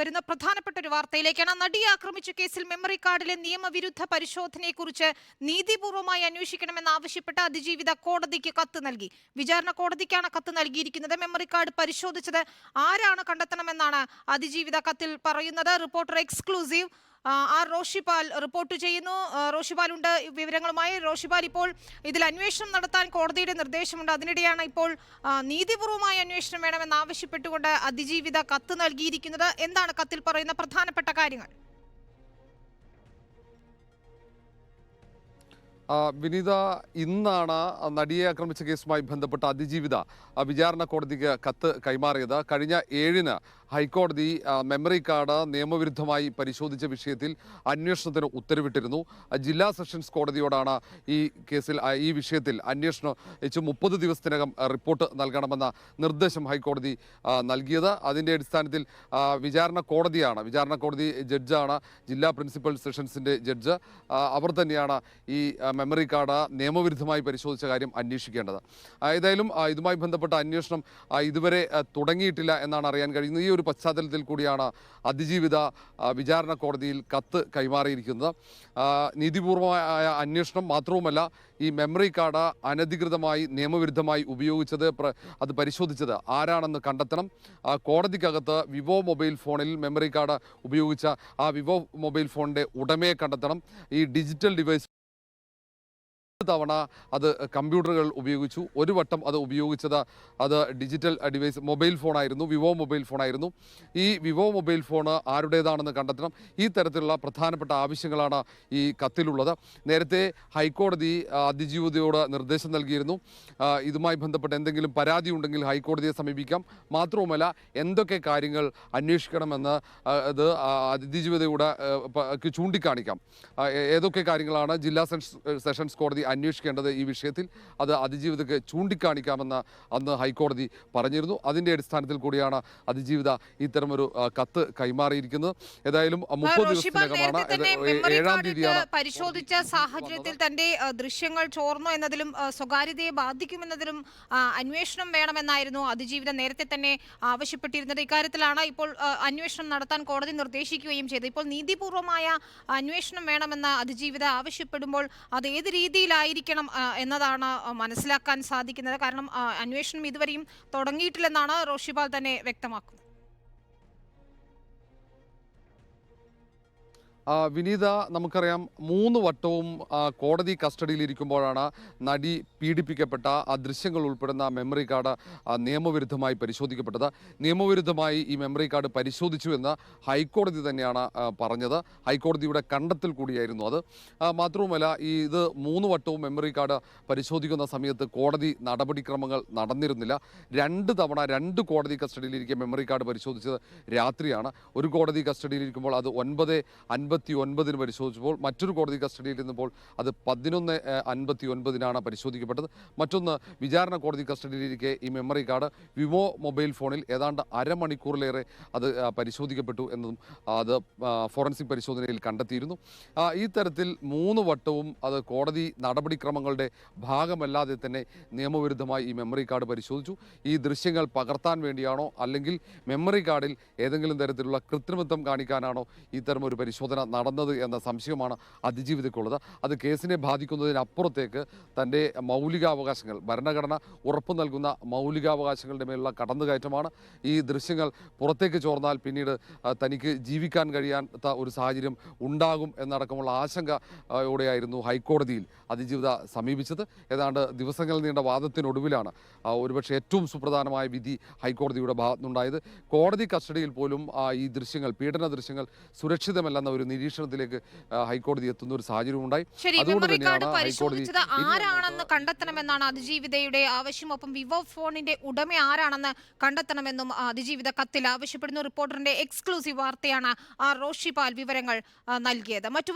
വരുന്ന പ്രധാനപ്പെട്ട ഒരു വാർത്തയിലേക്കാണ് നടിയെ ആക്രമിച്ച കേസിൽ മെമ്മറി കാർഡിലെ നിയമവിരുദ്ധ പരിശോധനയെക്കുറിച്ച് നീതിപൂർവമായി അന്വേഷിക്കണമെന്ന് ആവശ്യപ്പെട്ട് അതിജീവിത കോടതിക്ക് കത്ത് നൽകി. വിചാരണ കോടതിക്കാണ് കത്ത് നൽകിയിരിക്കുന്നത്. മെമ്മറി കാർഡ് പരിശോധിച്ചത് ആരാണ് കണ്ടെത്തണമെന്നാണ് അതിജീവിത കത്തിൽ പറയുന്നത്. Reporter exclusive R Roshipal report ചെയ്യുന്നു. റോഷിപാൽ ഉണ്ട്. വിവരങ്ങളുമായി റോഷിപാൽ ഇപ്പോൾ ഇതിൽ അന്വേഷണം നടത്താൻ കോടതിയുടെ നിർദ്ദേശമുണ്ട്. അതിനിടെയാണ് ഇപ്പോൾ നീതിപൂർവമായ അന്വേഷണം വേണമെന്ന് ആവശ്യപ്പെട്ടുകൊണ്ട് അതിജീവിത കത്ത് നൽകിയിരിക്കുന്നത്. എന്താണ് കത്തിൽ പറയുന്ന പ്രധാനപ്പെട്ട കാര്യങ്ങൾ? വിനീത ഇന്നാണ് നടിയെ ആക്രമിച്ച കേസുമായി ബന്ധപ്പെട്ട അതിജീവിത വിചാരണ കോടതിക്ക് കത്ത് കൈമാറിയത്. കഴിഞ്ഞ ഏഴിന് ഹൈക്കോടതി മെമ്മറി കാർഡ് നിയമവിരുദ്ധമായി പരിശോധിച്ച വിഷയത്തിൽ അന്വേഷണത്തിന് ഉത്തരവിട്ടിരുന്നു. ജില്ലാ സെഷൻസ് കോടതിയോടാണ് ഈ കേസിൽ ഈ വിഷയത്തിൽ അന്വേഷണം വെച്ച് മുപ്പത് ദിവസത്തിനകം റിപ്പോർട്ട് നൽകണമെന്ന നിർദ്ദേശം ഹൈക്കോടതി നൽകിയത്. അതിന്റെ അടിസ്ഥാനത്തിൽ വിചാരണ കോടതിയാണ് വിചാരണ കോടതി ജഡ്ജാണ് ജില്ലാ പ്രിൻസിപ്പൽ സെഷൻസിന്റെ ജഡ്ജ്. അവർ തന്നെയാണ് ഈ മെമ്മറി കാർഡ് നിയമവിരുദ്ധമായി പരിശോധിച്ച കാര്യം അന്വേഷിക്കേണ്ടത്. ഏതായാലും ഇതുമായി ബന്ധപ്പെട്ട അന്വേഷണം ഇതുവരെ തുടങ്ങിയിട്ടില്ല എന്നാണ് അറിയാൻ കഴിയുന്നത്. ഈ പശ്ചാത്തലത്തിൽ കൂടിയാണ് അതിജീവിത വിചാരണ കോടതിയിൽ കത്ത് കൈമാറിയിരിക്കുന്നത്. നീതിപൂർവമായ അന്വേഷണം മാത്രവുമല്ല ഈ മെമ്മറി കാർഡ് അനധികൃതമായി നിയമവിരുദ്ധമായി ഉപയോഗിച്ചത് അത് പരിശോധിച്ചത് ആരാണെന്ന് കണ്ടെത്തണം. കോടതിക്കകത്ത് വിവോ മൊബൈൽ ഫോണിൽ മെമ്മറി കാർഡ് ഉപയോഗിച്ച ആ വിവോ മൊബൈൽ ഫോണിന്റെ ഉടമയെ കണ്ടെത്തണം. ഈ ഡിജിറ്റൽ ഡിവൈസ് തവണ അത് കമ്പ്യൂട്ടറുകൾ ഉപയോഗിച്ചു. ഒരു വട്ടം അത് ഉപയോഗിച്ചത് അത് ഡിജിറ്റൽ ഡിവൈസ് മൊബൈൽ ഫോണായിരുന്നു. വിവോ മൊബൈൽ ഫോണായിരുന്നു. ഈ വിവോ മൊബൈൽ ഫോൺ ആരുടേതാണെന്ന് കണ്ടെത്തണം. ഈ തരത്തിലുള്ള പ്രധാനപ്പെട്ട ആവശ്യങ്ങളാണ് ഈ കത്തിലുള്ളത്. നേരത്തെ ഹൈക്കോടതി അതിജീവിതയോട് നിർദ്ദേശം നൽകിയിരുന്നു. ഇതുമായി ബന്ധപ്പെട്ട് എന്തെങ്കിലും പരാതി ഉണ്ടെങ്കിൽ ഹൈക്കോടതിയെ സമീപിക്കാം. മാത്രവുമല്ല എന്തൊക്കെ കാര്യങ്ങൾ അന്വേഷിക്കണമെന്ന് അത് അതിജീവിതയുടെ ചൂണ്ടിക്കാണിക്കാം. ഏതൊക്കെ കാര്യങ്ങളാണ് ജില്ലാ സെഷൻസ് കോടതി അന്വേഷിക്കേണ്ടത് ഈ വിഷയത്തിൽ അത് അതിജീവിതക്ക് ചൂണ്ടിക്കാണിക്കാമെന്ന് അന്ന് ഹൈക്കോടതി പറഞ്ഞിരുന്നു. അതിന്റെ അടിസ്ഥാനത്തിൽ കൂടിയാണ് അതിജീവിത ഇത്തരമൊരു ഒരു കത്ത് കൈമാറിയിരിക്കുന്നത്. ഏതായാലും മുപ്പത് ദിവസത്തിനകമാണ് ഏഴാം തീയതിയാണ് പരിശോധിച്ച സാഹചര്യത്തിൽ തന്റെ ദൃശ്യങ്ങൾ ചോർന്നു എന്നതിലും സ്വകാര്യതയെ ബാധിക്കുമെന്നതിലും അന്വേഷണം വേണമെന്നായിരുന്നു അതിജീവിതം നേരത്തെ തന്നെ ആവശ്യപ്പെട്ടിരുന്നത്. ഇക്കാര്യത്തിലാണ് ഇപ്പോൾ അന്വേഷണം നടത്താൻ കോടതി നിർദ്ദേശിക്കുകയും ചെയ്തത്. ഇപ്പോൾ നീതിപൂർവമായ അന്വേഷണം വേണമെന്ന് അതിജീവിത ആവശ്യപ്പെടുമ്പോൾ അത് ഏത് രീതിയിലായിരിക്കണം ആ, എന്നതാണ് മനസ്സിലാക്കാൻ സാധിക്കുന്നത്. കാരണം അന്വേഷണം ഇതുവരെയും തുടങ്ങിയിട്ടില്ലെന്നാണ് റോഷിപാൽ തന്നെ വ്യക്തമാക്കുന്നത്. വിനീത നമുക്കറിയാം മൂന്ന് വട്ടവും കോടതി കസ്റ്റഡിയിലിരിക്കുമ്പോഴാണ് നടി പീഡിപ്പിക്കപ്പെട്ട ആ ദൃശ്യങ്ങൾ ഉൾപ്പെടുന്ന മെമ്മറി കാർഡ് നിയമവിരുദ്ധമായി പരിശോധിക്കപ്പെട്ടത്. നിയമവിരുദ്ധമായി ഈ മെമ്മറി കാർഡ് പരിശോധിച്ചു എന്ന് ഹൈക്കോടതി തന്നെയാണ് പറഞ്ഞത്. ഹൈക്കോടതിയുടെ കണ്ടെത്തൽ കൂടിയായിരുന്നു അത്. മാത്രവുമല്ല ഈ ഇത് മൂന്ന് വട്ടവും മെമ്മറി കാർഡ് പരിശോധിക്കുന്ന സമയത്ത് കോടതി നടപടിക്രമങ്ങൾ നടന്നിരുന്നില്ല. രണ്ട് തവണ രണ്ട് കോടതി കസ്റ്റഡിയിലിരിക്കെ മെമ്മറി കാർഡ് പരിശോധിച്ചത് രാത്രിയാണ്. ഒരു കോടതി കസ്റ്റഡിയിലിരിക്കുമ്പോൾ അത് ഒൻപത് അൻപത്തി ഒൻപതിന് പരിശോധിച്ചപ്പോൾ മറ്റൊരു കോടതി കസ്റ്റഡിയിൽ ഇരുന്നപ്പോൾ അത് പതിനൊന്ന് അൻപത്തി ഒൻപതിനാണ് പരിശോധിക്കപ്പെട്ടത്. മറ്റൊന്ന് വിചാരണ കോടതി കസ്റ്റഡിയിലിരിക്കെ ഈ മെമ്മറി കാർഡ് വിമോ മൊബൈൽ ഫോണിൽ ഏതാണ്ട് അരമണിക്കൂറിലേറെ അത് പരിശോധിക്കപ്പെട്ടു എന്നതും അത് ഫോറൻസിക് പരിശോധനയിൽ കണ്ടെത്തിയിരുന്നു. ഈ തരത്തിൽ മൂന്ന് വട്ടവും അത് കോടതി നടപടിക്രമങ്ങളുടെ ഭാഗമല്ലാതെ തന്നെ നിയമവിരുദ്ധമായി ഈ മെമ്മറി കാർഡ് പരിശോധിച്ചു. ഈ ദൃശ്യങ്ങൾ പകർത്താൻ വേണ്ടിയാണോ അല്ലെങ്കിൽ മെമ്മറി കാർഡിൽ ഏതെങ്കിലും തരത്തിലുള്ള കൃത്രിമത്വം കാണിക്കാനാണോ ഇത്തരം ഒരു പരിശോധന നടന്നത് എന്ന സംശയമാണ് അതിജീവിതക്കുള്ളത് അത് കേസിനെ ബാധിക്കുന്നതിനപ്പുറത്തേക്ക് തന്റെ മൗലികാവകാശങ്ങൾ ഭരണഘടന ഉറപ്പു നൽകുന്ന മൗലികാവകാശങ്ങളുടെ മേലുള്ള കടന്നുകയറ്റമാണ് ഈ ദൃശ്യങ്ങൾ പുറത്തേക്ക് ചോർന്നാൽ പിന്നീട് തനിക്ക് ജീവിക്കാൻ കഴിയാത്ത ഒരു സാഹചര്യം ഉണ്ടാകും എന്നടക്കമുള്ള ആശങ്കയോടെയായിരുന്നു ഹൈക്കോടതിയിൽ അതിജീവിത സമീപിച്ചത്. ഏതാണ്ട് ദിവസങ്ങൾ നീണ്ട വാദത്തിനൊടുവിലാണ് ഒരുപക്ഷെ ഏറ്റവും സുപ്രധാനമായ വിധി ഹൈക്കോടതിയുടെ ഭാഗത്തുനിന്നുണ്ടായത്. കോടതി കസ്റ്റഡിയിൽ പോലും ഈ ദൃശ്യങ്ങൾ പീഡന ദൃശ്യങ്ങൾ സുരക്ഷിതമല്ലെന്ന ഒരു നിരീക്ഷണത്തിലേക്ക് ഹൈക്കോടതി എത്തുന്ന ഒരു സാഹചര്യം ഉണ്ടായി അതുകൊണ്ട് തന്നെയാണ് ഹൈക്കോടതി ആരാണെന്ന് കണ്ടെത്തണമെന്നാണ് അതിജീവിതയുടെ ആവശ്യം. ഒപ്പം വിവോ ഫോണിന്റെ ഉടമ ആരാണെന്ന് കണ്ടെത്തണമെന്നും അതിജീവിത കത്തിൽ ആവശ്യപ്പെടുന്ന. റിപ്പോർട്ടറിന്റെ എക്സ്ക്ലൂസീവ് വാർത്തയാണ് ആ റോഷിപാൽ വിവരങ്ങൾ നൽകിയത്. മറ്റു